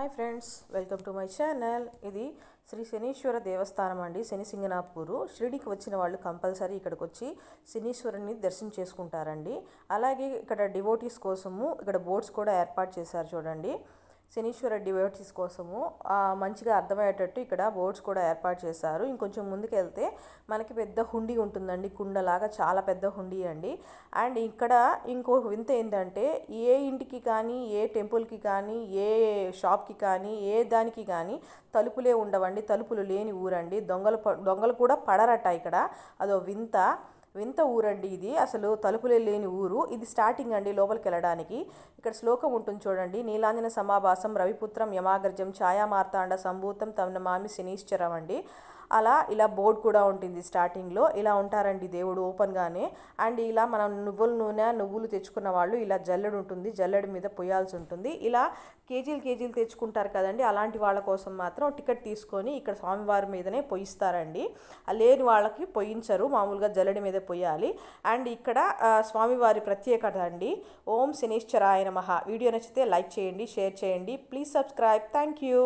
Hi friends welcome to my channel. ఇది శ్రీ శనీశ్వర దేవస్థానం అండి శని సింగనాపూరు. షిరిడికి వచ్చిన వాళ్ళు కంపల్సరీ ఇక్కడికి వచ్చి శనీశ్వరుని దర్శనం చేసుకుంటారండి. అలాగే ఇక్కడ డివోటీస్ కోసము ఇక్కడ బోర్డ్స్ కూడా ఏర్పాటు చేశారు చూడండి. శనీశ్వర డివోటీస్ కోసము మంచిగా అర్థమయ్యేటట్టు ఇక్కడ బోర్డ్స్ కూడా ఏర్పాటు చేశారు. ఇంకొంచెం ముందుకెళ్తే మనకి పెద్ద హుండీ ఉంటుందండి కుండలాగా చాలా పెద్ద హుండీ అండి. అండ్ ఇక్కడ ఇంకో వింత ఏంటంటే ఏ ఇంటికి కానీ ఏ టెంపుల్కి కానీ ఏ షాప్కి కానీ ఏ దానికి కానీ తలుపులే ఉండవండి తలుపులు లేని ఊరండి. దొంగలు ప- దొంగలు కూడా పడరట ఇక్కడ. అదో వింత. వింత ఊరండి ఇది. అసలు తలుపులే లేని ఊరు. ఇది స్టార్టింగ్ అండి లోపలికి వెళ్ళడానికి ఇక్కడ శ్లోకం ఉంటుంది చూడండి. నీలాంజన సమాభాసం రవిపుత్రం యమాగ్రజం ఛాయామార్తాండ సంభూతం తమనమామి శనీశ్వరం అండి. అలా ఇలా బోర్డ్ కూడా ఉంటుంది స్టార్టింగ్లో. ఇలా ఉంటారండి దేవుడు ఓపెన్గానే. అండ్ ఇలా మనం నువ్వుల నూనె నువ్వులు తెచ్చుకున్న వాళ్ళు ఇలా జల్లెడు ఉంటుంది. జల్లెడు మీద పొయ్యాల్సి ఉంటుంది. ఇలా కేజీలు కేజీలు తెచ్చుకుంటారు కదండి. అలాంటి వాళ్ళ కోసం మాత్రం టికెట్ తీసుకొని ఇక్కడ స్వామివారి మీదనే పొయ్యిస్తారండి. లేని వాళ్ళకి పొయ్యించరు. మామూలుగా జల్లెడి మీద పొయ్యాలి. అండ్ ఇక్కడ స్వామివారి ప్రత్యేకత అండి. ఓం శనీశ్వరాయ నమః. వీడియో నచ్చితే లైక్ చేయండి షేర్ చేయండి. Please subscribe. Thank you.